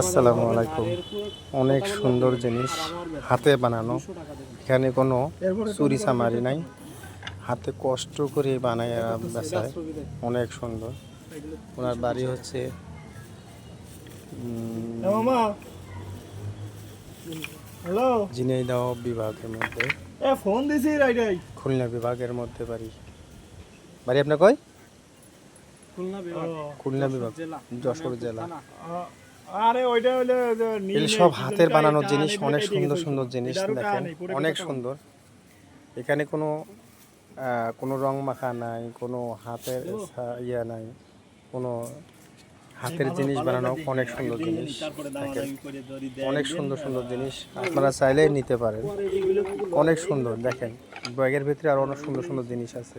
আসসালামু আলাইকুম। অনেক সুন্দর জিনিস হাতে বানানো। এখানে কোনো চুরি চামারি নাই। হাতে কষ্ট করে বানায় বেচায়। অনেক সুন্দর। ওনার বাড়ি হচ্ছে ঝিনাইদহ বিভাগের মধ্যে। ফোন দিছি খুলনা বিভাগের মধ্যে বাড়ি। বাড়ি আপনার কয় খুলনা বিভাগ। যশোর জেলা। আরে ওইটা সব হাতের বানানোর জিনিস অনেক সুন্দর সুন্দর জিনিস দেখেন অনেক সুন্দর। এখানে কোনো কোনো রং মাখা নাই কোনো হাতের ইয়া নাই কোনো হাতের জিনিস বানানো অনেক সুন্দর জিনিস অনেক সুন্দর সুন্দর জিনিস আপনারা চাইলে নিতে পারেন। অনেক সুন্দর দেখেন ব্যাগের ভিতরে আরও অনেক সুন্দর সুন্দর জিনিস আছে।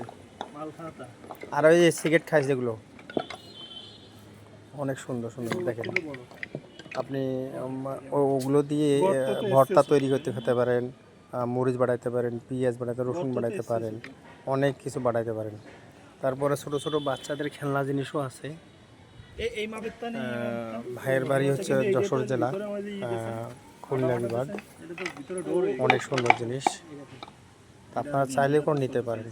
আর ওই যে সিগারেট খাই যেগুলো অনেক সুন্দর সুন্দর দেখেন। আপনি ওগুলো দিয়ে ভর্তা তৈরি করতে খেতে পারেন মরিচ বাড়াইতে পারেন পেঁয়াজ বাড়াইতে রসুন বাড়াইতে পারেন অনেক কিছু বাড়াইতে পারেন। তারপরে ছোট ছোট বাচ্চাদের খেলনা জিনিসও আছে। ভাইয়ের বাড়ি হচ্ছে যশোর জেলা ভিতরে আমাদের ই গেছে। আহ, খুলনা বিভাগ। অনেক সুন্দর জিনিস। আপনারা চাইলে করে নিতে পারেন।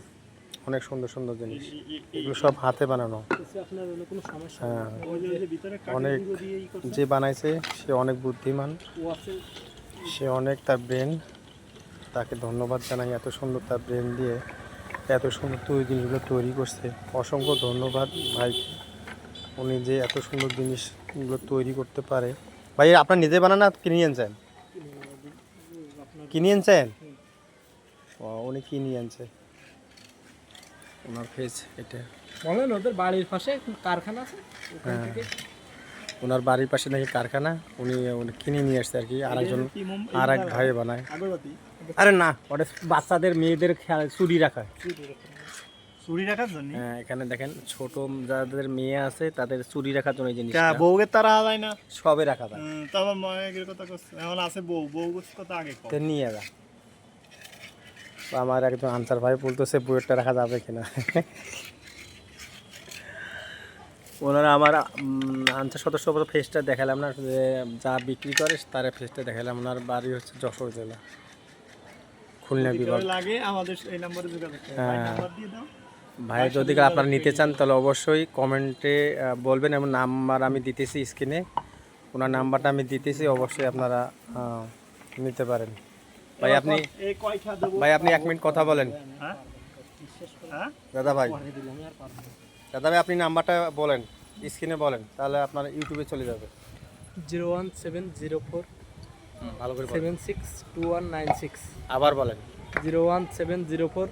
অনেক সুন্দর সুন্দর জিনিস। এগুলো সব হাতে বানানো। হ্যাঁ। অনেক। যে বানাইছে সে অনেক বুদ্ধিমান। সে অনেক তার ব্রেন। তাকে ধন্যবাদ জানাই এত সুন্দর তার ব্রেন দিয়ে এত সুন্দর তৈরি জিনিসগুলো তৈরি করছে। অসংখ্য ধন্যবাদ ভাই। উনি যে এত সুন্দর জিনিসগুলো তৈরি করতে পারে। ভাই আপনার নিজে বানান না কিনে আনছেন কিনে আনছেন ও উনি কিনে আনছে ওনার ফেস এটা। বলেন ওদের বাড়ির পাশে কারখানা আছে? ওখান হ্যাঁ। থেকে? ওনার বাড়ির পাশে নাকি কারখানা? উনি কিনে নিয়ে আসছে আর কি আরেকজন আর এক ভাই বানায়। আরে না ওটা বাচ্চাদের মেয়েদের খেয়াল চুরি রাখা। চুরি রাখার জন্য? হ্যাঁ এখানে দেখেন ছোট যাদের মেয়ে আছে তাদের চুরি রাখার জন্য জিনিস বউকে তারা যায় না। সবে রাখা যায়। তারপর মায়ের কথা করছে এখন আছে বউ বউ কথা আগে তো নিয়ে যা। আমার একজন আনসার ভাই বলতেছে বুয়েটটা রাখা যাবে কিনা? ওনারা আমার আনসার সদস্য ফেসটা দেখালাম না যে যা বিক্রি করে তার ফেসটা দেখালাম ওনার বাড়ি হচ্ছে যশোর জেলা। খুলনা বিভাগ। লাগে আমাদের এই নম্বরে যোগাযোগ হ্যাঁ। দিয়ে দাও। ভাই যদি আপনারা নিতে চান তাহলে অবশ্যই কমেন্টে বলবেন এবং নাম্বার আমি দিতেছি স্ক্রিনে ওনার নাম্বারটা আমি দিতেছি অবশ্যই আপনারা নিতে পারেন। ভাই আপনি এই কয়টা দেবো? ভাই আপনি এক মিনিট কথা বলেন। হ্যাঁ? হ্যাঁ? দাদা ভাই। দাদা ভাই আপনি নাম্বারটা বলেন স্ক্রিনে বলেন তাহলে আপনার ইউটিউবে চলে যাবে। Zero one seven zero four ভালো করে seven six two one nine six. আবার বলেন। Zero one seven zero four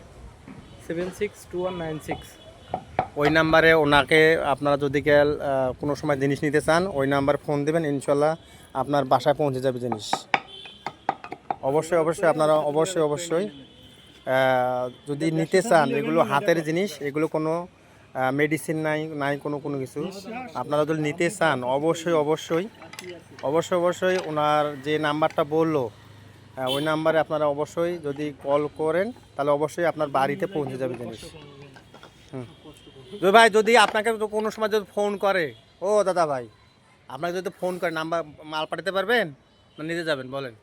seven six two one nine six. ওই নাম্বারে ওনাকে আপনারা যদি কেউ, কোনো সময় জিনিস নিতে চান ওই নাম্বার ফোন দেবেন ইনশাল্লাহ আপনার বাসায় পৌঁছে যাবে জিনিস। অবশ্যই অবশ্যই, আপনারা অবশ্যই অবশ্যই যদি নিতে চান এগুলো হাতের জিনিস, এগুলো কোনো মেডিসিন নাই নাই কোনো কোনো কিছু। আপনারা যদি নিতে চান, অবশ্যই অবশ্যই অবশ্যই অবশ্যই ওনার যে নাম্বারটা বলল ওই নাম্বারে আপনারা অবশ্যই যদি কল করেন, তাহলে অবশ্যই আপনার বাড়িতে পৌঁছে যাবে জিনিস। তো ভাই, যদি আপনাকে কোনো সময় যদি ফোন করে, ও দাদা ভাই, আপনাকে যদি ফোন করে, নাম্বার মাল পাঠাতে পারবেন? না নিতে যাবেন, বলেন।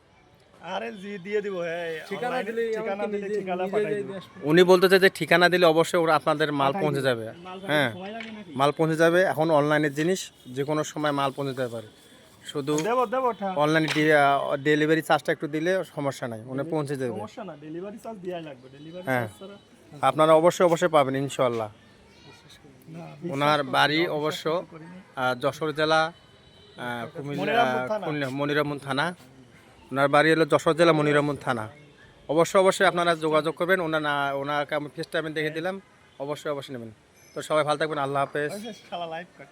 আরে জি দিয়ে দিব হ্যাঁ ঠিকানা দিলে ঠিকানা দিলে ঠিকানা পাঠাই যাই দিব। দিয়ে আসব। উনি বলতেছে যে ঠিকানা দিলে অবশ্যই ওরা আপনাদের মাল পৌঁছে যাবে। হ্যাঁ মাল পৌঁছে যাবে এখন অনলাইনের জিনিস যে কোনো সময় মাল পৌঁছে যেতে পারে। শুধু অনলাইনে ডেলিভারি চার্জটা একটু দিলে সমস্যা নাই উনি পৌঁছে দেবে। সমস্যা না ডেলিভারি চার্জ দেওয়াই লাগবে। ডেলিভারি হ্যাঁ। আপনারা অবশ্যই অবশ্যই পাবেন ইনশাল্লাহ ওনার বাড়ি অবশ্য যশোর জেলা কুমিল্লা মনিরামপুর থানা। ওনার বাড়ি হলো যশোর জেলা মনিরামন থানা। অবশ্যই অবশ্যই আপনারা যোগাযোগ করবেন, ওনার না, ওনাকে আমি ফেস আমি দেখে দিলাম, অবশ্যই অবশ্যই নেবেন। তো সবাই ভালো থাকবেন, আল্লাহ হাফেজ।